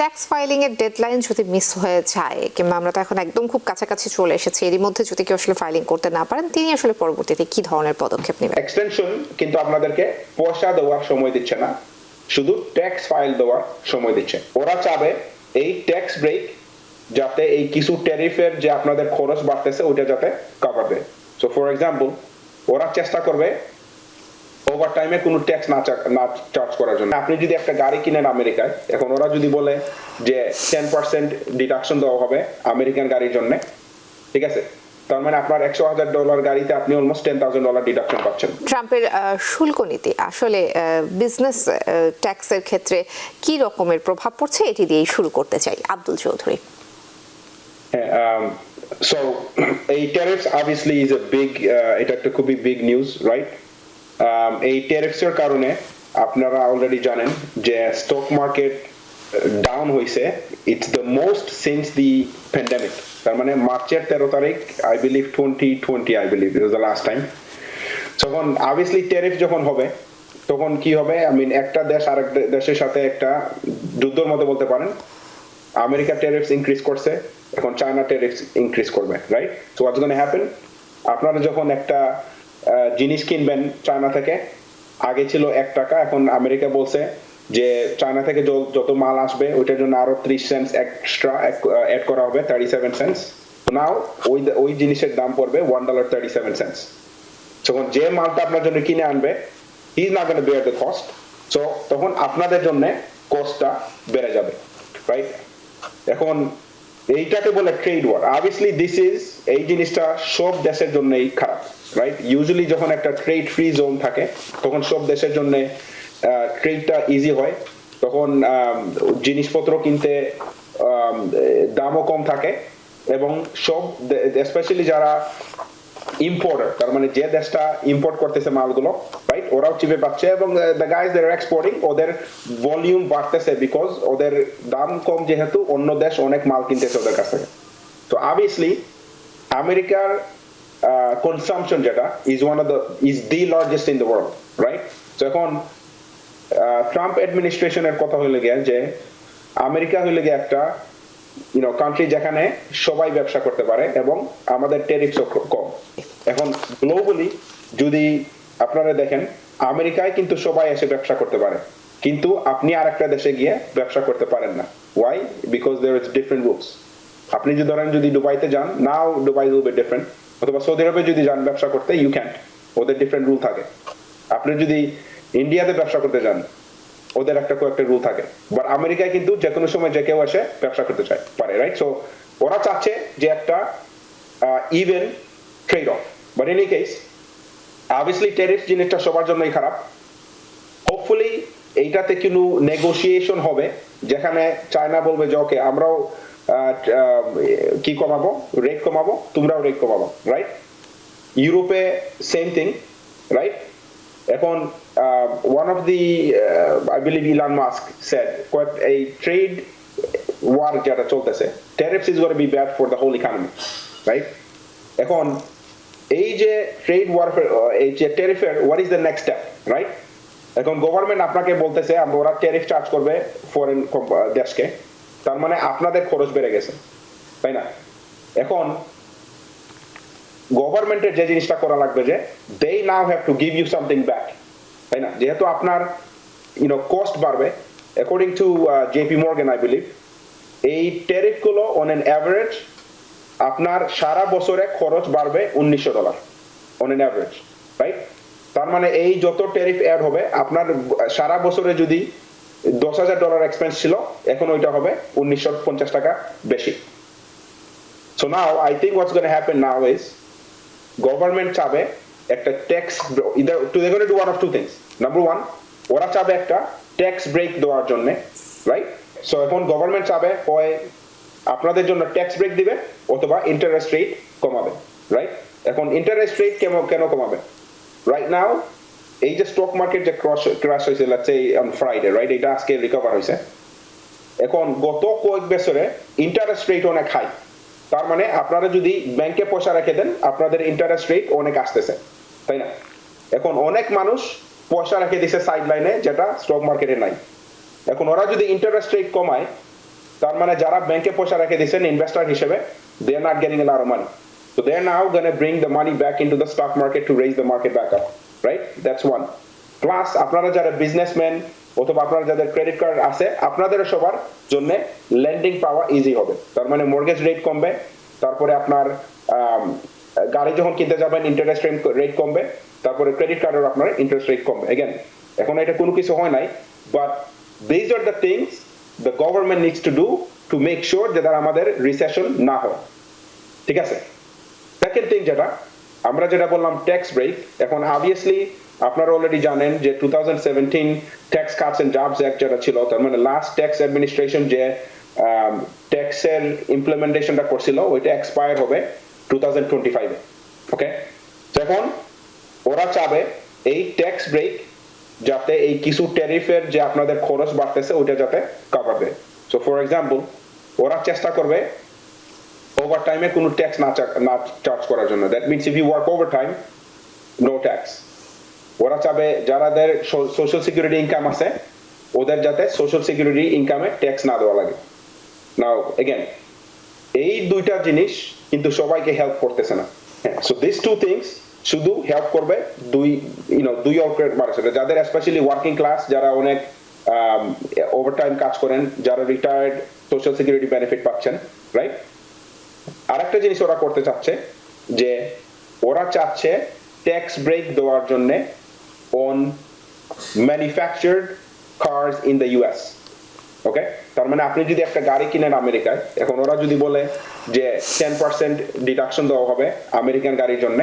Tax filing এর deadline যদি miss হয়ে যায়, কিংবা আমরা তো এখন একদম খুব কাছাকাছি চলে এসেছি, এরই মধ্যে যদি কেউ আসলে ফাইলিং করতে না পারেন, তিনি আসলে পরবর্তীতে কি ধরনের পদক্ষেপ নেবেন? এক্সটেনশন কিন্তু আপনাদেরকে পয়সা দেওয়ার সময় দিচ্ছে না, শুধু ট্যাক্স ফাইল দেওয়ার সময় দিচ্ছে। ওরা চাবে এই ট্যাক্স ব্রেক যাতে এই কিছু ট্যারিফের যে আপনাদের খরচ বাড়তেছে, ওইটা যাতে কভার দেয়। সো ফর এক্সাম্পল ওরা চেষ্টা করবে ওভার টাইমে কোনো ট্যাক্স না না চার্জ করার জন্য। আপনি যদি একটা গাড়ি কিনেন আমেরিকায় এখন ওরা যদি বলে যে টেন পার্সেন্ট ডিডাকশন দেওয়া হবে আমেরিকান গাড়ির জন্য ঠিক আছে? তার মানে আপনার একশো হাজার ডলার গাড়িতে আপনি almost ten thousand dollar deduction পাচ্ছেন। ট্রাম্পের শুল্ক নীতি আসলে বিজনেস ট্যাক্সের ক্ষেত্রে কি রকমের প্রভাব পড়ছে? এটি দিয়েই শুরু করতে চাই আব্দুল চৌধুরী। হ্যাঁ সো এই tariffs obviously is a big এটা একটা খুবই বিগ নিউজ রাইট এই ট্যারিফস এর কারণে আপনারা অলরেডি জানেন যে স্টক মার্কেট ডাউন হয়েছে it's the most since the pandemic তার মানে মার্চের তেরো তারিখ I believe twenty twenty I believe it the last time যখন অবভিয়াসলি টেরিফ যখন হবে, তখন কি হবে? আই মিন একটা দেশ আরেক দেশের সাথে একটা যুদ্ধর মতো বলতে পারেন। আমেরিকা ট্যারিফস ইনক্রিজ করছে, এখন চায়না ট্যারিফস ইনক্রিজ করবে right so what's gonna happen আপনারা যখন একটা জিনিস কিনবেন চায়না থেকে। আগে ছিল এক টাকা, এখন আমেরিকা বলছে যে চায়না থেকে যত মাল আসবে, ওইটার জন্য আরও ত্রিশ সেন্টস এক্সট্রা অ্যাড করা হবে থার্টি সেভেন সেন্টস নাও ওই ওই জিনিসের দাম পড়বে one dollar thirty seven cents তখন যে মালটা আপনার জন্য কিনে আনবে is not gonna bear the cost so তখন আপনাদের জন্য কস্টটা বেড়ে যাবে রাইট এখন এইটাকে বলে trade war obviously this is এই জিনিসটা সব দেশের জন্যই খারাপ রাইট ইউজুয়ালি যখন একটা ট্রেড ফ্রি জোন থাকে, তখন সব দেশের জন্য ট্রেডটা ইজি হয়। তখন জিনিসপত্র কিনতে দামও কম থাকে এবং সব স্পেশালি যারা ইম্পোর্টার তার মানে যে দেশটা ইম্পোর্ট করতেছে মালগুলো রাইট ওরাও চিপে পাচ্ছে এবং দ্য গাইজ দের এক্সপোর্টিং ওদের ভলিউম বাড়তেছে বিকজ ওদের দাম কম যেহেতু অন্য দেশ অনেক মাল কিনতেছে ওদের কাছ থেকে। তো অবভিয়াসলি আমেরিকার কনসামশন যেটা is one of the is the largest in the world right তো এখন ট্রাম্প অ্যাডমিনিস্ট্রেশনের কথা হইলে গিয়ে যে, আমেরিকা হইলে গিয়ে একটা ইউনো কান্ট্রি যেখানে সবাই ব্যবসা করতে পারে এবং আমাদের টেরিফসও কম। এখন গ্লোবালি যদি আপনারা দেখেন, আমেরিকায় কিন্তু সবাই এসে ব্যবসা করতে পারে। কিন্তু আপনি আরেকটা দেশে গিয়ে ব্যবসা করতে পারেন না। Why because there is different rules আপনি যদি ধরেন, যদি দুবাইতে যান now Dubai will be different অথবা সৌদি আরবে যদি যান ব্যবসা করতে ইউ ক্যান্ট ওদের ডিফারেন্ট রুল থাকে। আপনি যদি ইন্ডিয়াতে ব্যবসা করতে যান ওদের একটা কয়েকটা রুল থাকে। বাট আমেরিকায় কিন্তু যে কোনো সময় যে কেউ এসে ব্যবসা করতে চায়, পারে রাইট সো ওরা চাচ্ছে যে একটা even trade off but any case obviously tariff জিনিসটা সবার জন্যই খারাপ। হোপফুলি এইটাতে কিন্তু নেগোসিয়েশন হবে, যেখানে চায়না বলবে যে ওকে আমরাও কি কমাবো? রেট কমাবো? তোমরাও রেট কমাবো। রাইট ইউরোপে সেম থিং রাইট এখন one of the I believe Elon Musk said কয়েক এই ট্রেড ওয়ার যেটা চলতেছে tariffs is gotta be bad for the whole economy right এখন এই যে ট্রেড ওয়ার এই যে টেরিফের what is the next step right এখন গভর্নমেন্ট আপনাকে বলতেছে ওরা ট্যারিফ চার্জ করবে ফরেন দেশকে তার মানে আপনাদের খরচ বেড়ে গেছে তাই না এখন গভর্নমেন্টের যে জিনিসটা করা লাগবে যে they now have to give you something back তাই না? যেহেতু আপনার ইউনো কস্ট বাড়বে according to JP Morgan I believe এই ট্যারিফগুলো অন এন অ্যাভারেজ আপনার সারা বছরে খরচ বাড়বে উনিশশো dollar on an average right তার মানে এই যত ট্যারিফ অ্যাড হবে, আপনার সারা বছরে যদি দশ হাজার ডলার এক্সপেন্স ছিল, এখন ওইটা হবে উনিশশো পঞ্চাশ টাকা বেশি। So now I think what's gonna happen now is government চাবে একটা tax either to they do one of two things number one ওরা চাবে একটা ট্যাক্স ব্রেক দেওয়ার জন্য রাইট সো এখন গভর্নমেন্ট চাবে হয় আপনাদের জন্য ট্যাক্স ব্রেক দিবে অথবা ইন্টারেস্ট রেট কমাবে রাইট এখন ইন্টারেস্ট রেট কেন কেন কমাবে? রাইট নাও এই যে স্টক মার্কেট যে ক্রস ক্রাশ হয়েছে এই অন ফ্রাইডে রাইট এটা আজকে রিকভার হয়েছে। এখন গত কয়েক বছরে ইন্টারেস্ট রেট অনেক হাই তার মানে আপনারা যদি ব্যাংকে পয়সা রেখে দেন, আপনাদের ইন্টারেস্ট রেট অনেক আসতেছে। তাই না এখন অনেক মানুষ পয়সা রেখে দিছে সাইড লাইনে যেটা স্টক মার্কেটে নাই এখন ওরা যদি ইন্টারেস্ট রেট কমায় তার মানে যারা ব্যাংকে পয়সা রেখে দিয়েছেন ইনভেস্টর হিসেবে they are not getting of money So they're now going to bring the money back into the stock market to raise the market back up, right? That's one. Plus, আপনারা যারা বিজনেসম্যান অথবা আপনারা যাদের credit card আছে আপনাদের সবার জন্য lending পাওয়া ইজি হবে তার মানে মর্গেজ রেট কমবে তারপরে আপনার গাড়ি যখন কিনতে যাবেন ইন্টারেস্ট রেট কমবে, তারপরে ক্রেডিট কার্ডের আপনার ইন্টারেস্ট রেট কমবে। এগেন এখন এটা কোনো কিছু হয় নাই but these are the things the government needs to do to make sure যে তারা আমাদের রিসেশন না হয়। ঠিক আছে? সেকেন্ড থিং যেটা, আমরা যেটা বললাম ট্যাক্স ব্রেক এখন অবভিয়াসলি আপনারা অলরেডি জানেন যে two thousand seventeen tax cuts and jobs act যেটা ছিল, তার মানে লাস্ট ট্যাক্স অ্যাডমিনিস্ট্রেশন যে ট্যাক্সের ইমপ্লিমেন্টেশনটা করছিল, ওইটা এক্সপায়ার হবে। টু থাউজেন্ড টোয়েন্টি ফাইভে ওকে এখন ওরা চাবে এই ট্যাক্স ব্রেক যাতে এই কিছু ট্যারিফের যে আপনাদের খরচ বাড়তেছে, ওইটা যাতে কভার দেয়। সো ফর এক্সাম্পল ওরা চেষ্টা করবে ওভার টাইমে কোনো ট্যাক্স না না চার্জ করার জন্য। That means if you work overtime no tax ওরা চাবে যারাদের সোশ্যাল সিকিউরিটি ইনকাম আছে, ওদের যাতে সোশ্যাল সিকিউরিটি ইনকামে ট্যাক্স না দেওয়া লাগে। নাও এগেন এই দুইটা জিনিস কিন্তু সবাইকে হেল্প করতেছে না। সো দিস টু থিংস শুধু হেল্প করবে দুই দুই যাদের স্পেশালি ওয়ার্কিং ক্লাস যারা অনেক ওভারটাইম কাজ করেন, যারা রিটায়ার্ড সোশ্যাল সিকিউরিটি বেনিফিট পাচ্ছেন রাইট আরেকটা জিনিস ওরা করতে চাচ্ছে যে, ওরা চাচ্ছে ট্যাক্স ব্রেক দেওয়ার জন্য on manufactured cars in the US okay তার মানে আপনি যদি একটা গাড়ি কিনেন আমেরিকায়, এখন ওরা যদি বলে যে টেন পার্সেন্ট ডিডাকশন দেওয়া হবে আমেরিকান গাড়ির জন্য,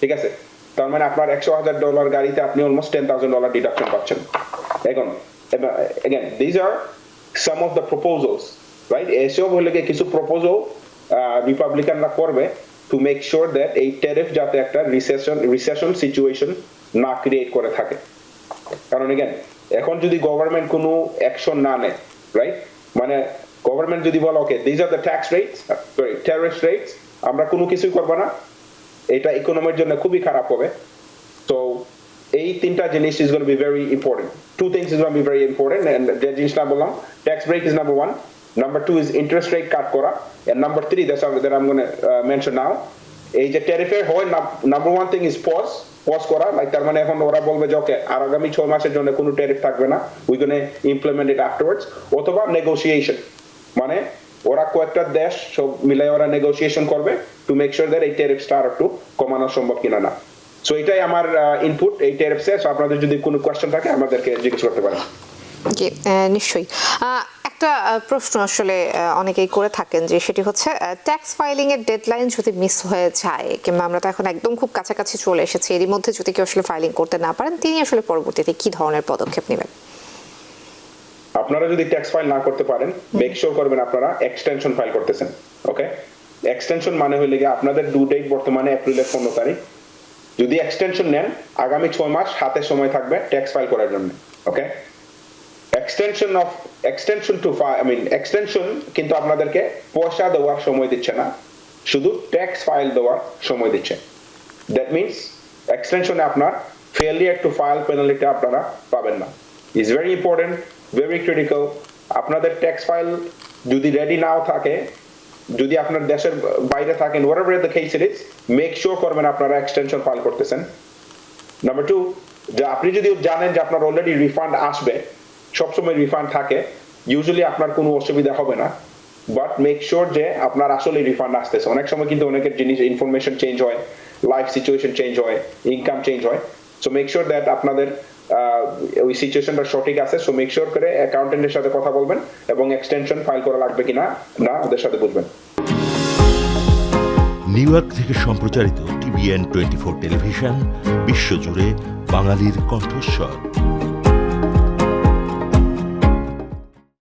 ঠিক আছে? তার মানে আপনার একশো হাজার ডলার গাড়িতে আপনি almost ten thousand dollar deduction পাচ্ছেন। এখন again these are some of the proposals right এসব হলে কিছু প্রপোজাল রিপাবলিকানরা করবে টু মেক শিওর দ্যাট এই ট্যারিফ যাতে একটা রিসেশন রিসেশন সিচুয়েশন না ক্রিয়েট করে থাকে। কারণ এগেন এখন যদি গভর্নমেন্ট কোনো অ্যাকশন না নেয় রাইট মানে গভর্নমেন্ট যদি বলে okay these are the tax rates sorry tariff rates আমরা কোনো কিছুই করব না। এটা ইকোনমির জন্য খুবই খারাপ হবে। তো এই তিনটা জিনিস is gonna be very important two things is gonna be very important যে জিনিসটা বললাম tax break is number one number two is interest rate cut করা। And number three that's that I am gonna mention now এই যে ট্যারিফের হয় number one thing is pause pause করা। Like তার মানে এখন ওরা বলবে যে ওকে আর আগামী ছয় মাসের জন্য কোনো ট্যারিফ থাকবে না। We gonna implement it afterwards অথবা নেগোসিয়েশন মানে ওরা কয়েকটা দেশ সব মিলাই ওরা নেগোসিয়েশন করবে টু মেক শিওর দ্যাট এই ট্যারিফসটা আর একটু কমানো সম্ভব কিনা না। সো এটাই আমার ইনপুট এই ট্যারিফসে সো আপনাদের যদি কোনো কোয়েশ্চেন থাকে, আমাদেরকে জিজ্ঞেস করতে পারেন। জি নিশ্চয়ই। একটা প্রশ্ন আসলে অনেকেই করে থাকেন যে সেটি হচ্ছে ট্যাক্স ফাইলিং এর ডেডলাইন যদি মিস হয়ে যায়, কিংবা আমরা তো এখন একদম খুব কাছাকাছি চলে এসেছি, এরই মধ্যে যদি কেউ আসলে ফাইলিং করতে না পারেন, তিনি আসলে পরবর্তীতে কি ধরনের পদক্ষেপ নেবেন? আপনারা যদি ট্যাক্স ফাইল না করতে পারেন মেক শিওর করবেন আপনারা এক্সটেনশন ফাইল করতেছেন ওকে এক্সটেনশন মানে হইলে গিয়ে আপনাদের ডু ডেট বর্তমানে এপ্রিলের পনেরো তারিখ। যদি এক্সটেনশন নেন আগামী ছয় মাস হাতে সময় থাকবে ট্যাক্স ফাইল করার জন্য okay extension of extension to I mean extension কিন্তু আপনাদেরকে পয়সা দেওয়ার সময় দিচ্ছে না শুধু ট্যাক্স ফাইল দেওয়ার সময় দিচ্ছে। দ্যাট মিনস এক্সটেনশনে আপনার ফেলিয়ার টু ফাইল পেনাল্টি আপনারা পাবেন না। Is very important very critical আপনাদের ট্যাক্স ফাইল যদি রেডি নাও থাকে, যদি আপনার দেশের বাইরে থাকেন wherever the case is make sure করবেন আপনারা এক্সটেনশন ফাইল করতেছেন। নাম্বার টু যে আপনি যদি জানেন যে আপনার অলরেডি রিফান্ড আসবে, সবসময় রিফান্ড থাকে ইউজুয়ালি আপনার কোনো অসুবিধা হবে না। বাট মেক শিওর যে আপনার আসলে রিফান্ড আসতেছে। অনেক সময় কিন্তু অনেকের জিনিস ইনফরমেশন চেঞ্জ হয় লাইফ সিচুয়েশন চেঞ্জ হয় ইনকাম চেঞ্জ হয়। সো মেক শিওর দ্যাট আপনাদের ওই সিচুয়েশনটা সঠিক আছে সো মেক শিওর করে অ্যাকাউন্টেন্টের সাথে কথা বলবেন এবং এক্সটেনশন ফাইল করা লাগবে কিনা না ওদের সাথে বুঝবেন। নিউ ইয়র্ক থেকে সম্প্রচারিত টিভিএন টোয়েন্টি ফোর টেলিভিশন বিশ্বজুড়ে বাঙালির কণ্ঠস্বর।